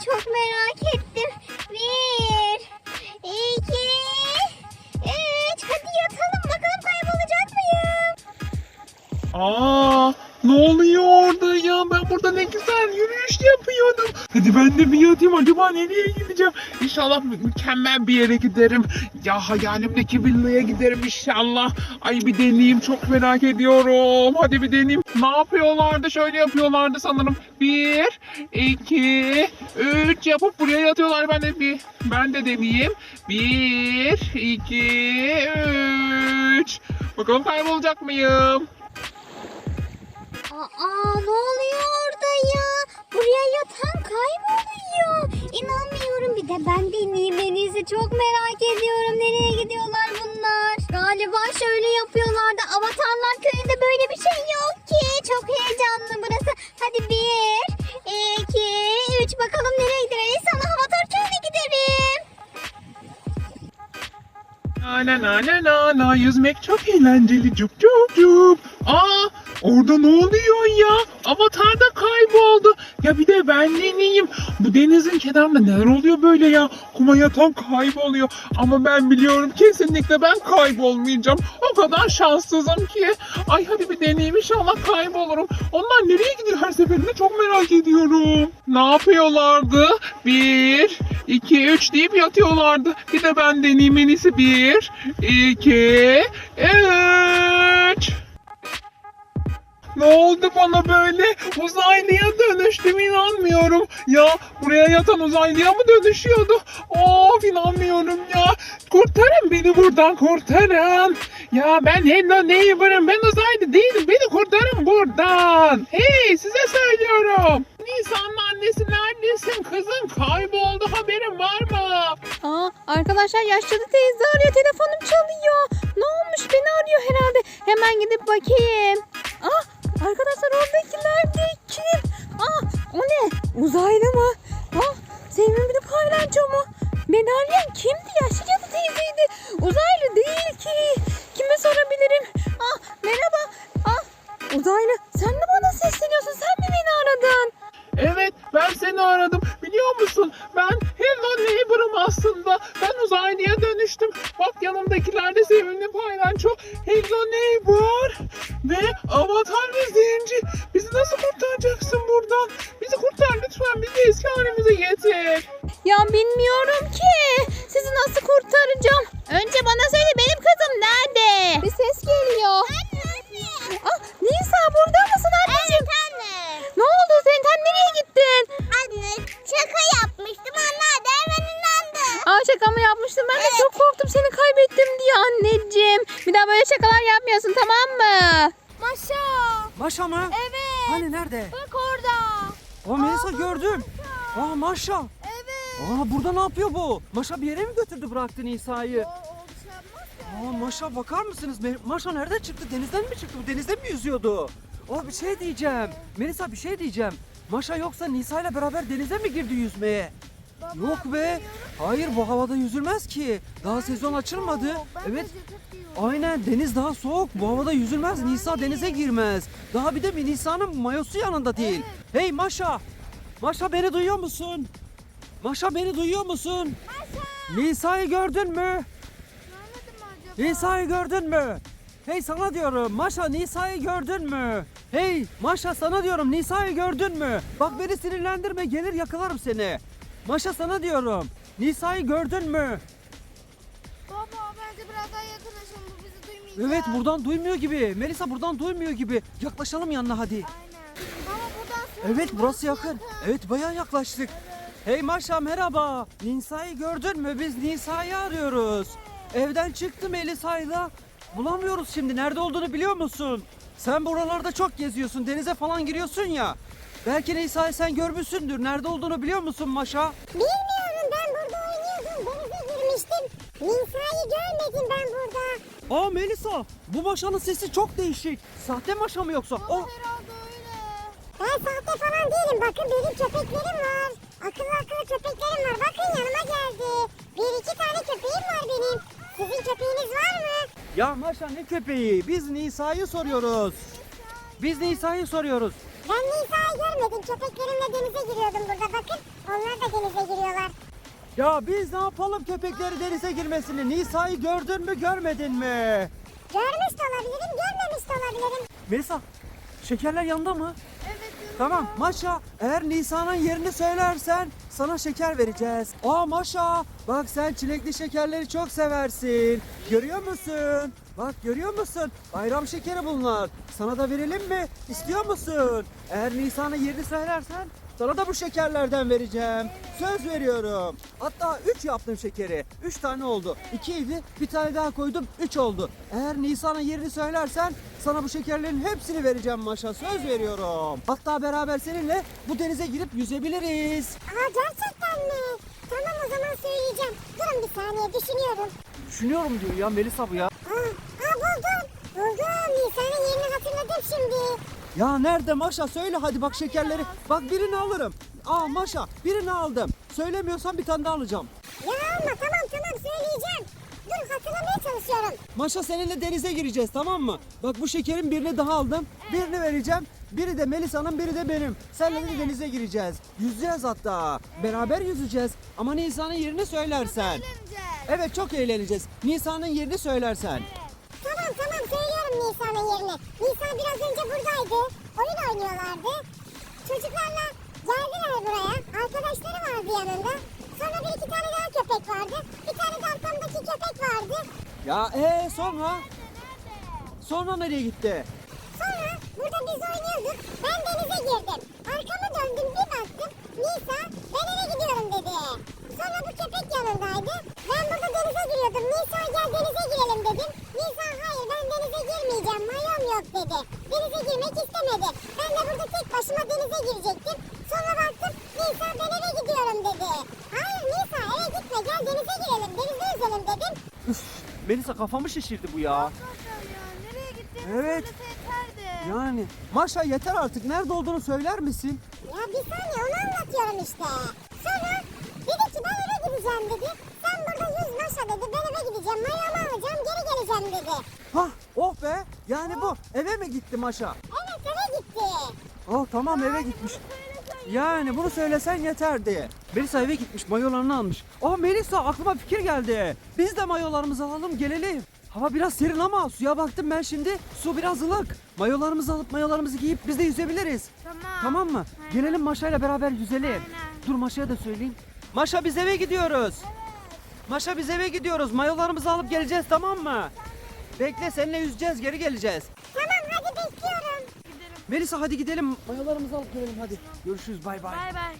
就没ด Hadi ben de bir yatayım acaba nereye gideceğim? İnşallah mü- mükemmel bir yere giderim. Ya hayalimdeki villaya giderim inşallah. Ay bir deneyeyim çok merak ediyorum. Hadi bir deneyeyim. Ne yapıyorlardı? Şöyle yapıyorlardı sanırım. Bir, iki, üç yapıp buraya yatıyorlar. Ben de bir, ben de deneyeyim. Bir, iki, üç. Bakalım kaybolacak mıyım? Aa ne oluyor orada ya? Buraya yatan kayboluyor. İnanmıyorum bir de ben deneyeyim en iyisi. Çok merak ediyorum nereye gidiyorlar bunlar. Galiba şöyle yapıyorlardı. Avatarlar köyünde böyle bir şey yok ki. Çok heyecanlı burası. Hadi bir, iki, üç bakalım nereye gideriz. Sana Avatar köyüne giderim. La la la la la yüzmek çok eğlenceli cup cup cup. Aa orada ne oluyor ya? Avatar da kayboldu. Ya bir de ben deneyeyim. Bu denizin kenarında neler oluyor böyle ya? Kuma yatan kayboluyor. Ama ben biliyorum kesinlikle ben kaybolmayacağım. O kadar şanssızım ki. Ay hadi bir deneyeyim inşallah kaybolurum. Onlar nereye gidiyor her seferinde çok merak ediyorum. Ne yapıyorlardı? Bir, iki, üç deyip yatıyorlardı. Bir de ben deneyeyim en iyisi. Bir, iki, üç. Ne oldu bana böyle? Uzaylıya dönüştüm inanmıyorum. Ya buraya yatan uzaylıya mı dönüşüyordu? Of inanmıyorum ya. Kurtarın beni buradan kurtarın. Ya ben Hello Neighbor'ım. Ben uzaylı değilim. Beni kurtarın buradan. Hey size söylüyorum. Nisan'ın annesi neredesin? Kızın kayboldu haberin var mı? Aa, arkadaşlar yaşlı teyze arıyor. Telefonum çalıyor. Ne olmuş? Beni arıyor herhalde. Hemen gidip bakayım. Aa, arkadaşlar oradakiler de kim? Aa, o ne? Uzaylı mı? Aa, sevimli bir paylanço mu? Arayan kimdi? Yaşlı cadı teyzeydi. Uzaylı değil ki. Kime sorabilirim? Aa, merhaba. Aa, uzaylı sen mi bana sesleniyorsun? Sen mi beni aradın? Evet ben seni aradım. Biliyor musun? Ben Hello Neighbor'ım aslında. Ben uzaylıya dönüştüm. Bak yanımdakiler de sevimli paylaşço. Hello Neighbor. Ve Avatar ve Zenci. Bizi nasıl kurtaracaksın buradan? Bizi kurtar lütfen. Bizi eski halimize getir. Ya bilmiyorum ki. Sizi nasıl kurtaracağım? Önce bana söyle benim kızım nerede? Bir ses geliyor. Ah, Nisa burada mısın anneciğim? anne. Ne oldu sen? Sen nereye gittin? Anne şaka yapmıştım. Onlar da hemen inandı. Aa şaka mı yapmıştın? Ben de çok korktum seni kaybettim diye anneciğim. Bir daha böyle şakalar yapmıyorsun tamam mı? Maşa. Maşa mı? Evet. Hani nerede? Bak orada. Aa Melisa gördüm. Aa Maşa. Evet. Aa burada ne yapıyor bu? Maşa bir yere mi götürdü bıraktı Nisa'yı? Şey. Aa Maşa bakar mısınız? Maşa nereden çıktı? Denizden mi çıktı? Bu denizde mi yüzüyordu? Aa bir şey diyeceğim. Melisa bir şey diyeceğim. Maşa yoksa Nisa ile beraber denize mi girdi yüzmeye? Yok be. Hayır bu havada yüzülmez ki. Daha sezon açılmadı. Evet. Aynen deniz daha soğuk. Bu havada yüzülmez. Nisa denize girmez. Daha bir de bir Nisa'nın mayosu yanında değil. Hey Maşa. Maşa beni duyuyor musun? Maşa beni duyuyor musun? Nisa'yı gördün mü? Nisa'yı gördün mü? Hey sana diyorum Maşa Nisa'yı gördün mü? Hey Maşa sana diyorum Nisa'yı gördün mü? Bak beni sinirlendirme gelir yakalarım seni. Maşa sana diyorum. Nisa'yı gördün mü? Baba bence biraz daha yakınlaşalım. Bu bizi duymayacak. Evet buradan duymuyor gibi. Melisa buradan duymuyor gibi. Yaklaşalım yanına hadi. Aynen. Baba buradan sonra Evet burası yakın. Evet bayağı yaklaştık. Hey Maşa merhaba. Nisa'yı gördün mü? Biz Nisa'yı arıyoruz. Evden çıktı Melisa'yla. Bulamıyoruz şimdi. Nerede olduğunu biliyor musun? Sen buralarda çok geziyorsun. Denize falan giriyorsun ya. Belki Nisa'yı sen görmüşsündür. Nerede olduğunu biliyor musun Maşa? Bilmiyorum ben burada oynuyordum. Denize girmiştim. Nisa'yı görmedim ben burada. Aa Melisa bu Maşa'nın sesi çok değişik. Sahte Maşa mı yoksa? Oh, Herhalde öyle. Ben sahte falan değilim. Bakın benim köpeklerim var. Akıllı akıllı köpeklerim var. Bakın yanıma geldi. Bir iki tane köpeğim var benim. Sizin köpeğiniz var mı? Ya Maşa ne köpeği? Biz Nisa'yı soruyoruz. Biz Nisa'yı soruyoruz. Ben Nisa'yı görmedim. Köpeklerimle denize giriyordum burada. Bakın onlar da denize giriyorlar. Ya biz ne yapalım köpekleri denize girmesini? Nisa'yı gördün mü görmedin mi? Görmüş de olabilirim, görmemiş de olabilirim. Melisa şekerler yanında mı? Evet Tamam Maşa eğer Nisa'nın yerini söylersen sana şeker vereceğiz. Aa Maşa bak sen çilekli şekerleri çok seversin. Görüyor musun? Bak görüyor musun? Bayram şekeri bunlar. Sana da verelim mi? İstiyor musun? Eğer Nisa'nın yerini söylersen sana da bu şekerlerden vereceğim. Söz veriyorum. Hatta 3 yaptım şekeri. 3 tane oldu. 2 idi. Bir tane daha koydum. 3 oldu. Eğer Nisan'ın yerini söylersen sana bu şekerlerin hepsini vereceğim Maşa. Söz veriyorum. Hatta beraber seninle bu denize girip yüzebiliriz. Aa gerçekten mi? Tamam o zaman söyleyeceğim. Durun bir saniye düşünüyorum. Düşünüyorum diyor ya Melisa bu ya. Aa, aa buldum. Buldum. Nisan'ın yerini hatırladım şimdi. Ya nerede Maşa söyle hadi bak şekerleri. Bak birini alırım. Aa Maşa birini aldım. Söylemiyorsan bir tane daha alacağım. Ya ama tamam tamam söyleyeceğim. Dur hatırlamaya çalışıyorum. Maşa seninle denize gireceğiz tamam mı? Bak bu şekerin birini daha aldım. Birini vereceğim. Biri de Melisa'nın biri de benim. Seninle de denize gireceğiz. Yüzeceğiz hatta. Beraber yüzeceğiz. Ama Nisa'nın yerini söylersen. Evet çok eğleneceğiz. Nisa'nın yerini söylersen. Tamam tamam söylüyorum Nisa'nın yerini. Buradaydı. Oyun oynuyorlardı. Çocuklarla geldiler buraya. Arkadaşları vardı yanında. Sonra bir iki tane daha köpek vardı. Bir tane de arkamdaki köpek vardı. Ya ee sonra? Sonra nereye gitti? Sonra burada biz oynuyorduk. Ben denize girdim. Arkamı döndüm bir baktım. Nisa ben eve gidiyorum dedi. Sonra bu köpek yanındaydı. Ben burada denize giriyordum. Nisa gel denize girelim dedim. Nisa hayır ben girmeyeceğim. Mayom yok dedi. Denize girmek istemedi. Ben de burada tek başıma denize girecektim. Sonra baktım Nisa ben eve gidiyorum dedi. Hayır Nisa eve gitme gel denize girelim. Denizde yüzelim dedim. Melisa kafamı şişirdi bu ya. Nereye gittiğini Evet. yeterdi. Yani Maşa yeter artık. Nerede olduğunu söyler misin? Ya bir saniye onu anlatıyorum işte. Sonra dedi ki ben eve gideceğim dedi. Maşa dedi. Ben eve gideceğim. Mayamı alacağım geri geleceğim dedi. Hah oh be. Yani bu eve mi gitti Maşa? Evet eve gitti. Oh tamam eve gitmiş. Yani bunu söylesen yeterdi. Melisa eve gitmiş mayolarını almış. Oh Melisa aklıma fikir geldi. Biz de mayolarımızı alalım gelelim. Hava biraz serin ama suya baktım ben şimdi. Su biraz ılık. Mayolarımızı alıp mayolarımızı giyip biz de yüzebiliriz. Tamam. Tamam mı? Aynen. Gelelim Maşa'yla beraber yüzelim. Aynen. Dur Maşa'ya da söyleyeyim. Maşa biz eve gidiyoruz. Maşa biz eve gidiyoruz. Mayolarımızı alıp geleceğiz tamam mı? Bekle seninle yüzeceğiz geri geleceğiz. Tamam hadi bekliyorum. Melisa hadi gidelim. Mayolarımızı alıp gelelim hadi. Görüşürüz bay bay. Bay bay.